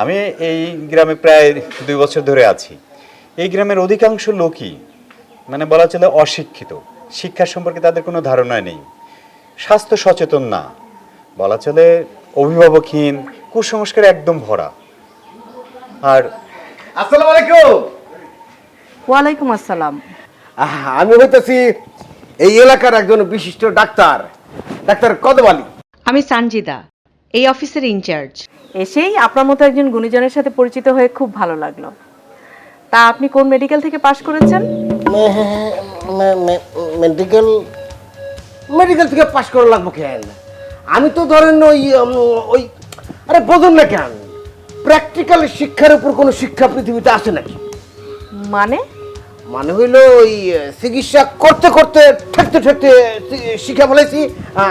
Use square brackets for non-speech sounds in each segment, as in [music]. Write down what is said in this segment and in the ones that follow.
আমি এই গ্রামে প্রায় দুই বছর ধরে আছি। এই গ্রামের অধিকাংশ লোকই মানে বলা চলে অশিক্ষিত। শিক্ষা সম্পর্কে তাদের কোনো ধারণা নেই। স্বাস্থ্য সচেতন না। বলা চলে অভিভাবকহীন কুসংস্কার একদম ভরা। আর আসসালামু আলাইকুম। ওয়ালাইকুম আসসালাম। আমি হইতেছি এই এলাকার একজন বিশিষ্ট ডাক্তার। ডাক্তার কদম আলী। আমি সানজিদা এই অফিসের ইনচার্জ। এসেই আপনার মতো একজন গুণীজনের সাথে পরিচিত হয়ে খুব ভালো লাগল। তা আপনি কোন মেডিকেল থেকে পাশ করেছেন? মেডিকেল মেডিকেল থেকে পাশ করা লাগবো কেন? আমি তো ধরেন ওই ওই আরে বোঝেন না কেন প্র্যাকটিক্যাল শিক্ষার উপর কোনো শিক্ষা পৃথিবীতে আসে নাকি? মানে? মানে হইল ওই চিকিৎসা করতে করতে ঠেকতে ঠেকতে শিখে ফেলেছি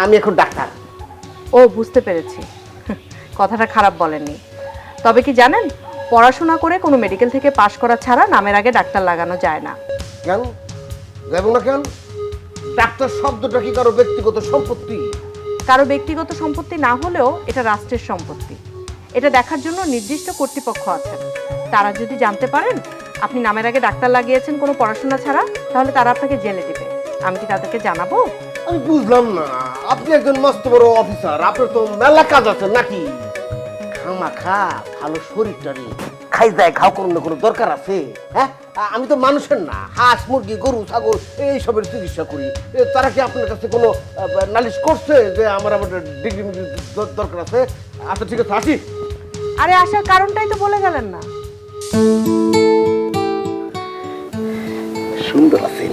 আমি এখন ডাক্তার। ও বুঝতে পেরেছি। কথাটা খারাপ বলেননি। তবে কি জানেন পড়াশোনা করে কোনো মেডিকেল থেকে পাশ করা ছাড়া নামের আগে ডাক্তার লাগানো যায় না। কেন? যাব না কেন? ডাক্তার শব্দটা কি কারও ব্যক্তিগত সম্পত্তি? কারও ব্যক্তিগত সম্পত্তি না হলেও এটা রাষ্ট্রের সম্পত্তি। এটা দেখার জন্য নির্দিষ্ট কর্তৃপক্ষ আছেন। তারা যদি জানতে পারেন আপনি নামের আগে ডাক্তার লাগিয়েছেন কোনো পড়াশোনা ছাড়া তাহলে তারা আপনাকে জেলে দেবে। আমি কি তাদেরকে জানাব? আমি বুঝলাম না। আপনি একজন মস্ত বড় অফিসার আপনার তো মেলা কাজ আছে নাকি? খামা খা ভালো শরীরটা খাই যায় খাও কোনো না কোনো দরকার আছে? হ্যাঁ? আমি তো মানুষের না। হাঁস মুরগি গরু ছাগল এইসবের চিকিৎসা করি। এ, তারা কি আপনার কাছে কোনো নালিশ করছে যে আমার আমার ডিগ্রি দরকার আছে? আচ্ছা ঠিক আছে আসি। আরে আসার কারণটাই তো বলে গেলেন না। সুন্দর আছে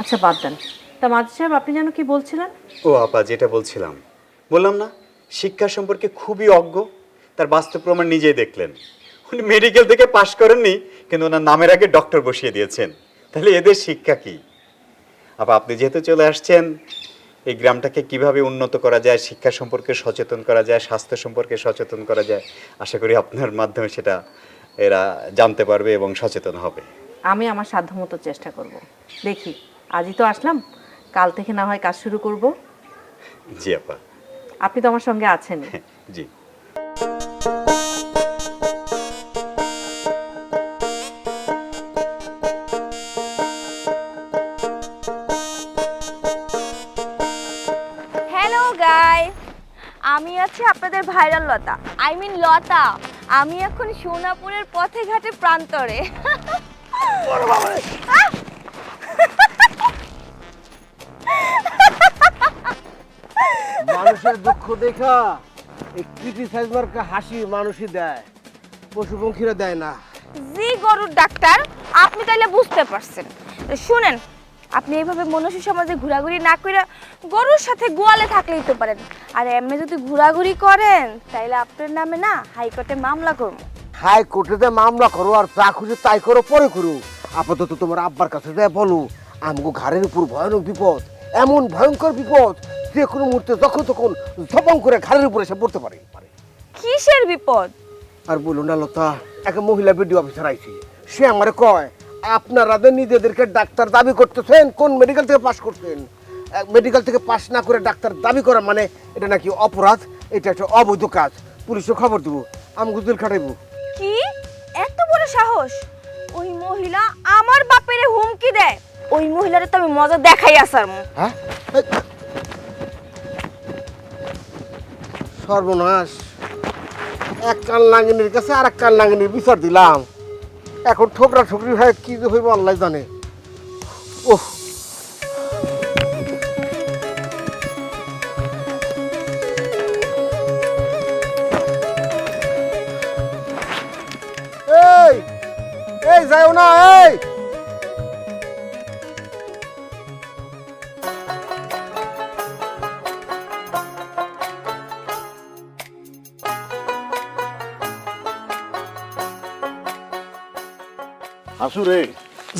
আচ্ছা বাদ দেন। তা মাঝি সাহেব আপনি যেন কি বলছিলেন? ও আপা যেটা বলছিলাম। বললাম না শিক্ষা সম্পর্কে খুবই অজ্ঞ তার বাস্তব প্রমাণ নিজেই দেখলেন। উনি মেডিকেল থেকে পাশ করেননি কিন্তু ওনার নামের আগে ডক্টর বসিয়ে দিয়েছেন। তাহলে এদের শিক্ষা কি? আপা আপনি যেহেতু চলে আসছেন এই গ্রামটাকে কীভাবে উন্নত করা যায় শিক্ষা সম্পর্কে সচেতন করা যায় স্বাস্থ্য সম্পর্কে সচেতন করা যায় আশা করি আপনার মাধ্যমে সেটা এরা জানতে পারবে এবং সচেতন হবে। আমি আমার সাধ্যমতো চেষ্টা করব। দেখি আজই তো আসলাম। কাল থেকে না হয় কাজ শুরু করব। জি আপা। আপনি তো আমার সঙ্গে আছেন। জি। হ্যালো গাই আমি আছি আপনাদের ভাইরাল লতা। আই মিন লতা। আমি এখন সোনাপুরের পথে ঘাটে প্রান্তরে মানুষের দুঃখ দেখা এই ক্রিটিসাইজ মার্কা হাসি মানুষই দেয় পশু পঙ্খীরা দেয় না। জি গরুর ডাক্তার আপনি তাইলে বুঝতে পারছেন। শুনেন আপনি এইভাবে মনুষ্য সমাজে ঘোরাঘুরি না করে গরুর সাথে গোয়ালে থাকলেই তো পারেন। আর এমনি যদি ঘোরাঘুরি করেন তাইলে আপনার নামে না হাইকোর্টে মামলা করব। হাই কোর্টেতে মামলা করো আর যা খুশি তাই করো পরে করো। আপাতত তোমার আব্বার কাছে যায় বলো আমগো ঘাড়ের উপর ভয়ানক বিপদ এমন ভয়ঙ্কর বিপদ যে কোনো মুহূর্তে যখন তখন ধপং করে ঘাড়ের উপরে এসে পড়তে পারে। কিসের বিপদ? আর বলুন না লতা এক মহিলা বিডিও অফিসার আইছি। সে আমারে কয় আপনারা নিজেদেরকে ডাক্তার দাবি করতেছেন? কোন মেডিকেল থেকে পাশ করছেন? মেডিকেল থেকে পাশ না করে ডাক্তার দাবি করা মানে এটা নাকি অপরাধ? এটা একটা অবৈধ কাজ। পুলিশে খবর দেবো আমগো জেল খাটাইবো। কি? এত বড় সাহস? ওই মহিলা আমার বাপেরে হুমকি দেয়। ওই মহিলারে তো আমি মজা দেখাই আসার হ্যাঁ? সর্বনাশ। এক কান লাঙ্গিনীর কাছে আর এক কান লাঙ্গিনীর বিচার দিলাম। এখন ঠোকরা ঠোকরি হয় কী হইব আল্লাহ জানে। ওহ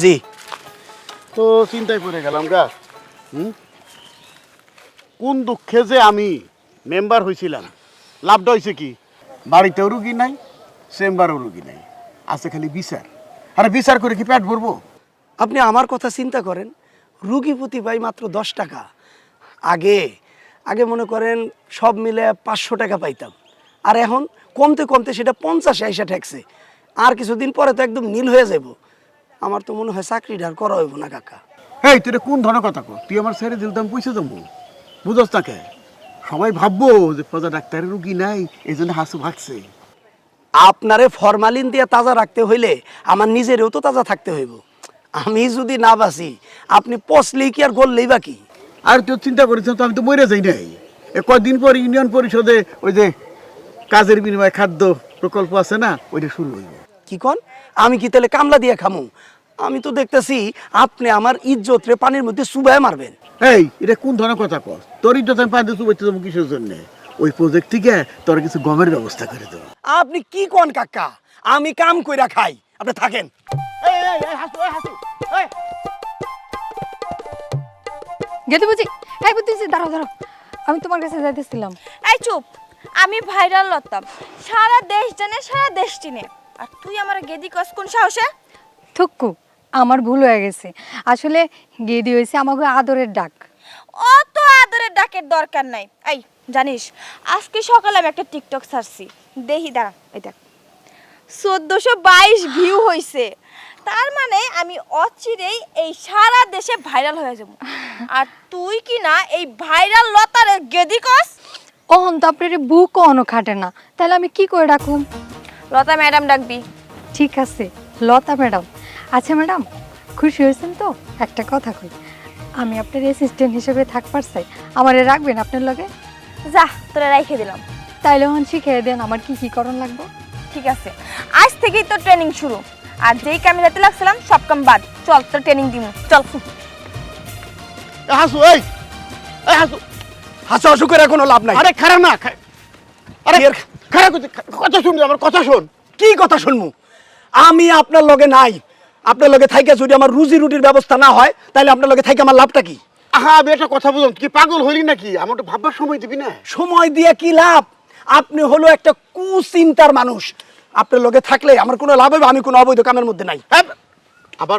জি। তো চিন্তায় পড়ে গেলাম গা। হুম? কোন দুঃখে যে আমি মেম্বার হয়েছিলাম লাভটা হয়েছে কি? বাড়িতেও রুগী নাই চেম্বারও রুগী নাই। আছে খালি বিচার। আরে বিচার করে কি পেট ভরবো? আপনি আমার কথা চিন্তা করেন রুগী প্রতি পাই মাত্র দশ টাকা। আগে আগে মনে করেন সব মিলে পাঁচশো টাকা পাইতাম। আর এখন কমতে কমতে সেটা পঞ্চাশে আইসা ঠেকছে। আর কিছুদিন পরে তো একদম নীল হয়ে যাব আমার তো মনে হয় চাকরিটা আর করা হইব না কাকা। এই তুই কোন ধরনের কথা কর তুই আমার ছেড়ে দিল তো পয়সা দেবো। বুঝস তাকে সবাই ভাববো যে প্রজা ডাক্তারের রুগী নাই এই জন্য হাসু ভাগছে। আপনারে ফরমালিন দিয়ে তাজা রাখতে হইলে আমার নিজেরও তো তাজা থাকতে হইব। আমি যদি না বাঁচি আপনি পচলেই কি আর গললেই বা কি? আর তুই চিন্তা করিস তো আমি তো মরে যাই নাই। এ কয়দিন পর ইউনিয়ন পরিষদে ওই যে কাজের বিনিময়ে খাদ্য প্রকল্প আছে না ওইটা শুরু হইব। কি কন? আমি কি তাহলে কামলা দিয়ে খামু? আমি তো দেখতেছি আপনি আমার ইজ্জত রে পানির মধ্যে চুবায় মারবেন। এই এটা কোন ধরনের কথা কর তোর ইজ্জত আমি পাইতে চুবাইতে যাব কিসের জন্য? ওই প্রজেক্ট থেকে তোর কিছু গমের ব্যবস্থা করে দেবো। আপনি কি কন কাকা? আমি কাম কইরা খাই। আপনি থাকেন। গেতে বুঝি এই বুঝি দাঁড়াও দাঁড়াও। আমি তোমার কাছে যাইতেছিলাম। এই চুপ আমি ভাইরাল লতাম সারা দেশ জানে সারা দেশ চিনে। আর তুই আমার গেদি কস কোন সাহসে? থুক্কু আমার ভুল হয়ে গেছে। আসলে গেদি হয়েছে আমাকে আদরের ডাক। অত আদরের ডাকের দরকার নাই। এই জানিস আজকে সকালে আমি একটা টিকটক ছাড়ছি। দেখি দাঁড়া এই দেখ। চোদ্দশো বাইশ ভিউ হয়েছে তার মানে আমি অচিরেই এই সারা দেশে ভাইরাল হয়ে যাব। আর তুই কি না এই ভাইরাল লতার গেদি কস? অহন তো আপনার বুক অহনো খাটে না। তাহলে আমি কি করে রাখুম লতা ম্যাডাম ডাকবি। ঠিক আছে লতা ম্যাডাম। আচ্ছা ম্যাডাম খুশি হয়েছেন তো? একটা কথা কই আমি আপনার অ্যাসিস্ট্যান্ট হিসেবে থাকবার চাই আমারে রাখবেন আপনার লগে? যা তোরা রাইখে দিলাম। তাইলে হন শিখিয়ে দেন আমার কি কি করণ লাগবে। ঠিক আছে আজ থেকেই তো ট্রেনিং শুরু। আর যেই কামে যেতে লাগছিলাম সব কাম বাদ। চল তোর ট্রেনিং দিমু। চল। হাসু এই এই হাসু। হাসা হাসু করে কোনো লাভ নাই। আরে খারাপ না খা- আরে খারাপ কথা শুনবি আমার কথা শোন। কি কথা শুনমু আমি আপনার লগে নাই। আপনার লগে থাইকে যদি আমার রুজি রুটির ব্যবস্থা না হয় তাহলে আপনার লগে থাইকে আমার লাভটা কি? আহা আমি একটা কথা বললাম কি পাগল হইলি নাকি? আমার তো ভাববার সময় দিবি না। সময় দিয়ে কি লাভ? আপনি হলো একটা কুচিন্তার মানুষ। আপনার লগে থাকলে আমার কোনো লাভ হবে আমি কোনো অবৈধ কামের মধ্যে নাই। হ্যাঁ, আবার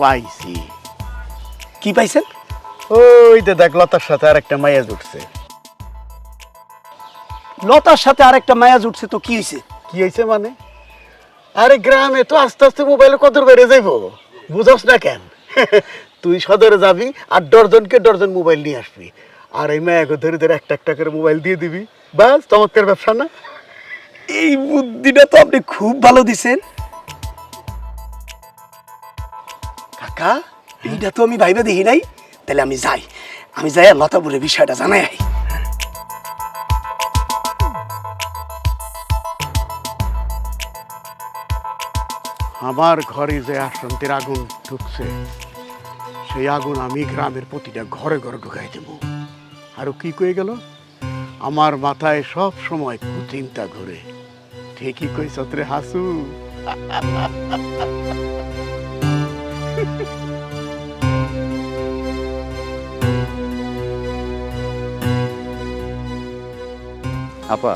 পাইছি। কি পাইছেন? ওই যে দেখ লতার সাথে আর একটা মাইয়া জুটছে। লতার সাথে আরেকটা মায়া জুটছে তো কি হয়েছে কি হয়েছে মানে? আরে গ্রামে তো আস্তে আস্তে মোবাইলে কদর বেড়ে যাইব। বুঝস না কেন? [laughs] তুই সদরে যাবি আর ডরজনকে ডরজন মোবাইল নিয়ে আসবি। আর এই মেয়াকে ধরে ধরে একটা একটা করে মোবাইল দিয়ে দিবি। বাস, চমৎকার ব্যবসা না? এই বুদ্ধিটা তো আপনি খুব ভালো দিছেন। কাকা, এইটা তো আমি ভাইবে দেখি নাই। তাহলে আমি যাই। আমি যাই লতাপুরের বিষয়টা জানাই আমার ঘরে যে আসন্তের আগুন ঢুকছে, সেই আগুন আমি গ্রামের প্রতিটা ঘরে ঘরে ঢুকাই দেব। আরও কি কয়ে গেল? আমার মাথায় সব সময় কুচিন্তা ঘুরে। ঠিকই কই সত্রে হাসু। আপা,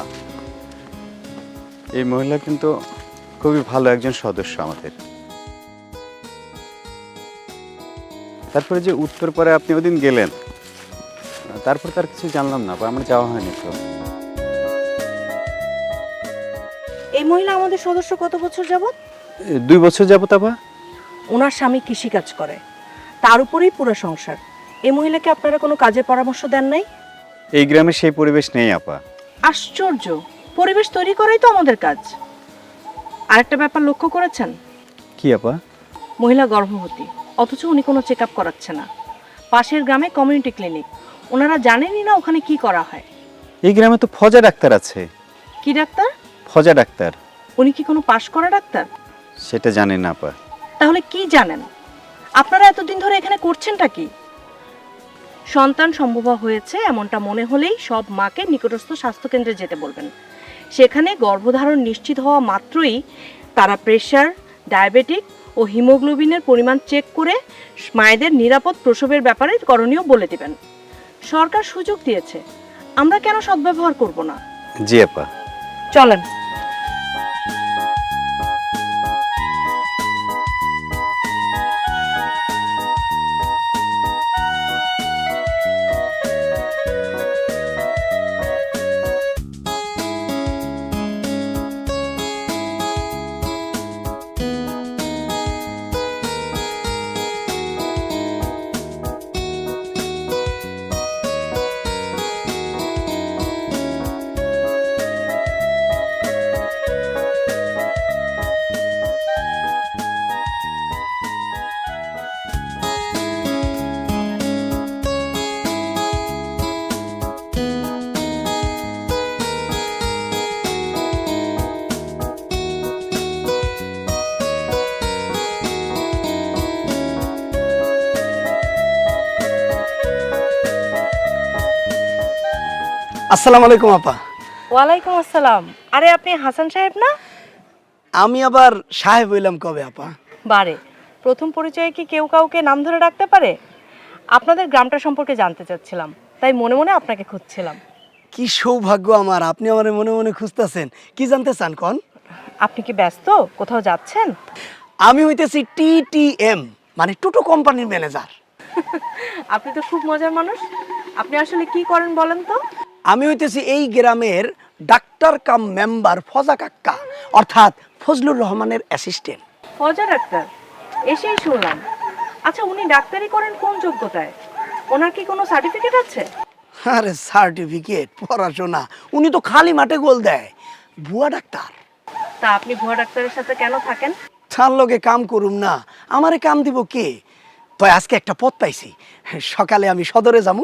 এই মহিলা কিন্তু খুবই ভালো একজন সদস্য আমাদের। তারপরে যে উত্তর পরে আপনি ওদিন গেলেন তারপর তার কিছু জানলাম না আপা, আমার যাওয়া হয়নি তো। এই মহিলা আমাদের সদস্য কত বছর যাবত দুই বছর যাবত আপা। ওনার স্বামী কৃষিকাজ করে। তার উপরেই পুরো সংসার। এই মহিলাকে আপনারা কোনো কাজের পরামর্শ দেন নাই? এই গ্রামে সেই পরিবেশ নেই আপা। আশ্চর্য! পরিবেশ তৈরি করাই তো আমাদের কাজ। আরেকটা ব্যাপার লক্ষ্য করেছেন? কি আপা? মহিলা গর্ভবতী অথচ উনি কোনো চেক আপ করাচ্ছে না। পাশের গ্রামে কমিউনিটি ক্লিনিক ওনারা জানেনই না ওখানে কি করা হয়। এই গ্রামে তো ফজা ডাক্তার আছে। কি ডাক্তার? ফজা ডাক্তার। উনি কি কোনো পাশ করা ডাক্তার? সেটা জানি না আপা। তাহলে কি জানেন? আপনারা এতদিন ধরে এখানে করছেনটা কি? সন্তান সম্ভব হয়েছে এমনটা মনে হলেই সব মাকে নিকটস্থ স্বাস্থ্যকেন্দ্রে যেতে বলবেন। সেখানে গর্ভধারণ নিশ্চিত হওয়া মাত্রই তারা প্রেশার ডায়াবেটিক ও হিমোগ্লোবিনের পরিমাণ চেক করে মায়েদের নিরাপদ প্রসবের ব্যাপারে করণীয় বলে দেবেন। সরকার সুযোগ দিয়েছে। আমরা কেন সদ্ব্যবহার করব না? জি আপা। চলেন। আসসালামু আলাইকুম আপা। ওয়ালাইকুম আসসালাম। আরে আপনি হাসান সাহেব না? আমি আবার সাহেব হইলাম কবে আপা? বারে প্রথম পরিচয়ে কি কেউ কাউকে নাম ধরে ডাকতে পারে? আপনাদের গ্রামটা সম্পর্কে জানতে চাচ্ছিলাম তাই মনে মনে আপনাকে খুঁজছিলাম। কি সৌভাগ্য আমার আপনি আমার মনে মনে খুঁজতেছেন। কি জানতে চান কন? আপনি কি ব্যস্ত? কোথাও যাচ্ছেন? আমি হইতেছি টিটিএম মানে টোটো কোম্পানির ম্যানেজার। [laughs] আপনি তো খুব মজার মানুষ। আপনি আসলে কি করেন বলেন তো? আমি হইতেছি এই গ্রামের ডাক্তার কাম মেম্বার ফজা কাক্কা অর্থাৎ ফজলুর রহমানের অ্যাসিস্ট্যান্ট ফজা ডাক্তার? এসেই শুনলাম। আচ্ছা উনি ডাক্তারি করেন কোন যোগ্যতায়? ওনার কি কোনো সার্টিফিকেট আছে? আরে সার্টিফিকেট পড়াশোনা। উনি তো খালি মাঠে গোল দেয়। ভুয়া ডাক্তার। তা আপনি ভুয়া ডাক্তারের সাথে কেন থাকেন? তার লগে কাম করুম না। আমারে কাম দিব কে? তো আজকে একটা পথ পাইছি। সকালে আমি সদরে যাব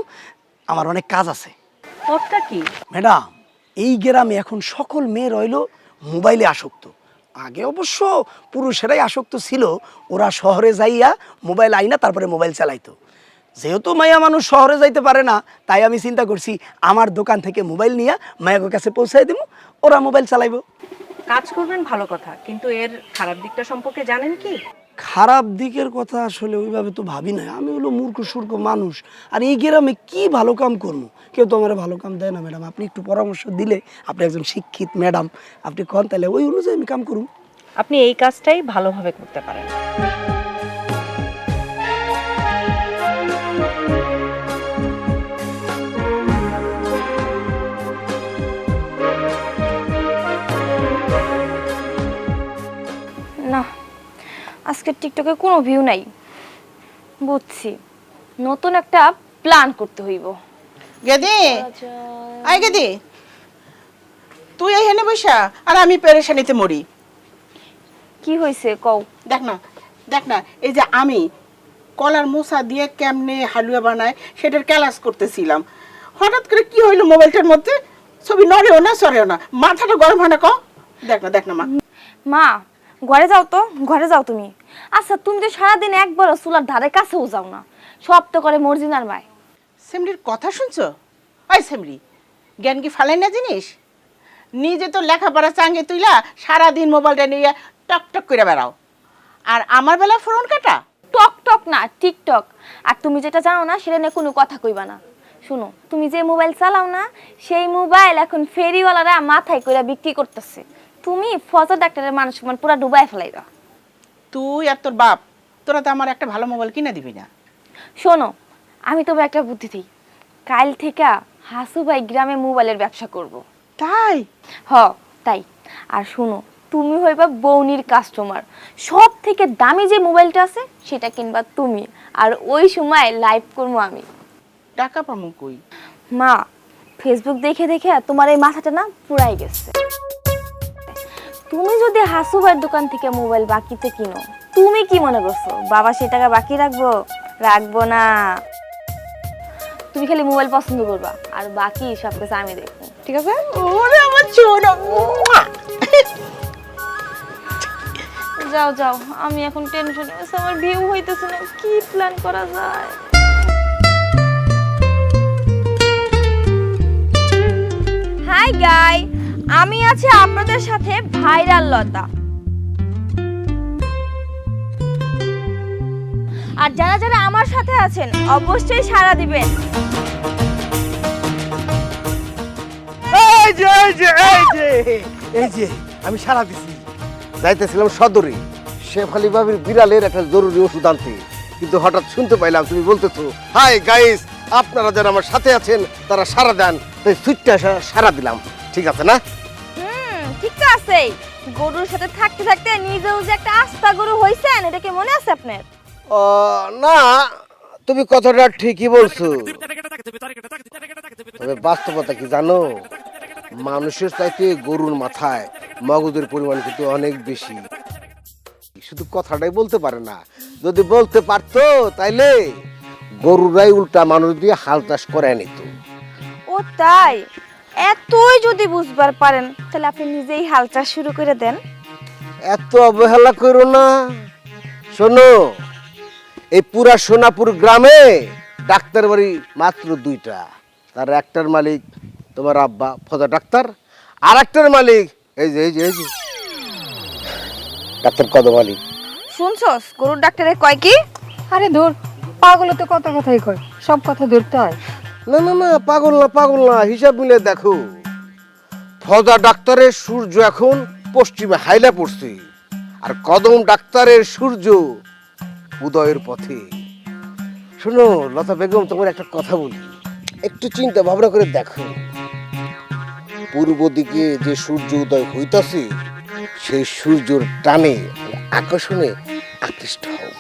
আমার অনেক কাজ আছে। পথটা কি? ম্যাডাম এই গ্রামে এখন সকল মেয়ে রইল মোবাইলে আসক্ত। আগে অবশ্য পুরুষেরাই আসক্ত ছিল ওরা শহরে যাইয়া মোবাইল আইনা তারপরে মোবাইল চালাইতো। যেহেতু মায়া মানুষ শহরে যাইতে পারে না তাই আমি চিন্তা করছি আমার দোকান থেকে মোবাইল নিয়ে মায়ের কাছে পৌঁছাই দেবো ওরা মোবাইল চালাইবো। কাজ করবেন ভালো কথা কিন্তু এর খারাপ দিকটা সম্পর্কে জানেন কি? খারাপ দিকের কথা আসলে ওইভাবে তো ভাবি না আমি হলো মূর্খ, সূর্খ মানুষ। আর এই গ্রামে কি ভালো কাম করব? কেউ তো আমার ভালো কাম দেয় না, ম্যাডাম। আপনি একটু পরামর্শ দিলে, আপনি একজন শিক্ষিত ম্যাডাম, আপনি কন তাহলে ওই অনুযায়ী আমি কাম করুন আপনি এই কাজটাই ভালোভাবে করতে পারেন। আজকে টিকটকে কোনো ভিউ নাই। বুঝছি। নতুন একটা প্ল্যান করতে হইব। গেদি? আই গেদি। তুই এখানে বসা আর আমি পেরেশানিতে মরি। কি হয়েছে কও? দেখ না দেখ না এই যে আমি কলার মোসা দিয়ে কেমনে হালুয়া বানায় সেটার ক্যালাস করতেছিলাম। হঠাৎ করে কি হইল মোবাইলটার মধ্যে? ছবি নড়েও না সরেও না। মাথাটা গরম হয় না ক দেখ না দেখ না মা। মা ঘরে যাও তো ঘরে যাও তুমি। আচ্ছা তুমি তো সারাদিন একবারও চুলার ধারে কাছেও যাও না। সব তো করে মর্জিনার মায় সেমরির কথা শুনছো? ওই সেমরি জ্ঞান কি ফালাই না জিনিস? নিজে তো লেখাপড়া চাঙ্গে তুইলা সারাদিন মোবাইলটা নিয়ে টক টক করে বেড়াও। আর আমার বেলা ফোন কাটা? টক টক না টিকটক। আর তুমি যেটা জানো না সেটা নিয়ে কোনো কথা কইবা না। শুনো তুমি যে মোবাইল চালাও না সেই মোবাইল এখন ফেরিওয়ালারা মাথায় করে বিক্রি করতেছে। তুমি ফজর ডাক্তারের মানুষ মানে পুরা ডুবাই ফেলাইবা। তুই আর তোর বাপ তোরা তো আমার একটা ভালো মোবাইল কিনে দিবি না। শোনো আমি তবে একটা বুদ্ধি দিই। কাল থেকে হাসু ভাই গ্রামে মোবাইলের ব্যবসা করব। তাই? হ তাই। আর শোনো তুমি হইবা বৌনির কাস্টমার সব থেকে দামি যে মোবাইলটা আছে সেটা কিনবা তুমি। আর ওই সময় লাইভ করব আমি। টাকা পামু কই? মা ফেসবুক দেখে দেখে তোমার এই মাথাটা না পুরাই গেছে। তুমি যদি হাসু ভাইয়ের দোকান থেকে মোবাইল বাকিতে কিনো, তুমি কি মনে করছ? বাবা সেই টাকা বাকি রাখব? রাখব না। তুমি খালি মোবাইল পছন্দ করবা, আর বাকি সব কিছু আমি দেখব। ঠিক আছে? ওরে আমার ছোট যাও যাও, আমি এখন টেনশন আমার ভিউ হইতেছে না, কি প্ল্যান করা যায়? হাই গাই আমি আছি আপনাদের সাথে ভাইরাল লতা। আর যারা যারা আমার সাথে আছেন, অবশ্যই সাড়া দিবেন। যে আমি সারা দিছি। যাইতেছিলাম সদরে। শেফালি বাবির বিড়ালের একটা জরুরি ওষুধ আনতে। কিন্তু হঠাৎ শুনতে পাইলাম, তুমি বলতেছো, হাই, গাইস, আপনারা যারা আমার সাথে আছেন, তারা সারা দেন। তাই সুইটটা সারা দিলাম। ঠিক আছে না? হুম ঠিক তো আছে গরুর সাথে থাকতে থাকতে নিজেও যে একটা আস্তা গরু হইছেন এটা কি মনে আছে আপনার? ও, না তুমি কথাটা ঠিকই বলছো। তবে বাস্তবতা কি জানো? মানুষের চাইতে গরুর মাথায় মগজের পরিমাণ কিন্তু অনেক বেশি। শুধু কথাটাই বলতে পারে না যদি বলতে পারতো তাইলে গরুরাই উল্টা মানুষ দিয়ে হাল চাষ করে নিত। ও তাই? এতই যদি বুঝবার পারেন তাহলে আপনি নিজেই হাল চাষ শুরু করে দেন। এত অবহেলা করো না। শোনো এই পুরা সোনাপুর গ্রামে ডাক্তার বাড়ি মাত্র দুইটা। তার একটার মালিক তোমার আব্বা ফজা ডাক্তার। আর একটার মালিক এই যে এই যে এই যে। ডাক্তার কদম আলী। শুনছস? গরুর ডাক্তারে কয় কি? আরে ধর পাগল তো কত কথাই কয়। সব কথা ধরতে হয়। না না না, পাগল না পাগল না, হিসাব মিলে দেখো। ফজা ডাক্তারের সূর্য এখন পশ্চিমে হাইলা পড়ছে, আর কদম ডাক্তারের সূর্য উদয়ের পথে। শোনো, লতা বেগম, তোমার একটা কথা বলি। একটু চিন্তা ভাবনা করে দেখো। পূর্ব দিকে যে সূর্য উদয় হইতাছে, সেই সূর্যর টানে মানে আকর্ষণে আকৃষ্ট হও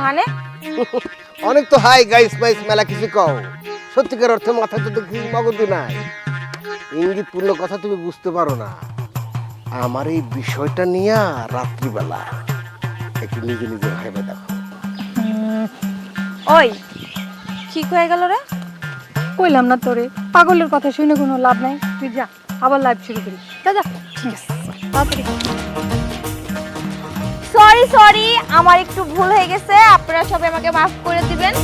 মানে? [laughs] অনেক তো হাই গাইস মাইস মেলা কিছু কও। সত্যিকার অর্থে মাথায় তো দেখি মগজে নাই। ইঙ্গিতপূর্ণ কথা তুমি বুঝতে পারো না। আমার এই বিষয়টা নিয়ে রাত্রিবেলা একটু নিজে নিজে ভেবে দেখো। ওই কি হয়ে গেল রে? কইলাম না তোরে, পাগলের কথা শুনে কোনো লাভ নাই। তুই যা, আবার লাইভ শুরু করি যা যা, ঠিক আছে। তাড়াতাড়ি। সরি সরি আমার একটু ভুল হয়ে গেছে। আপনারা সবাই আমাকে মাফ করে দিবেন।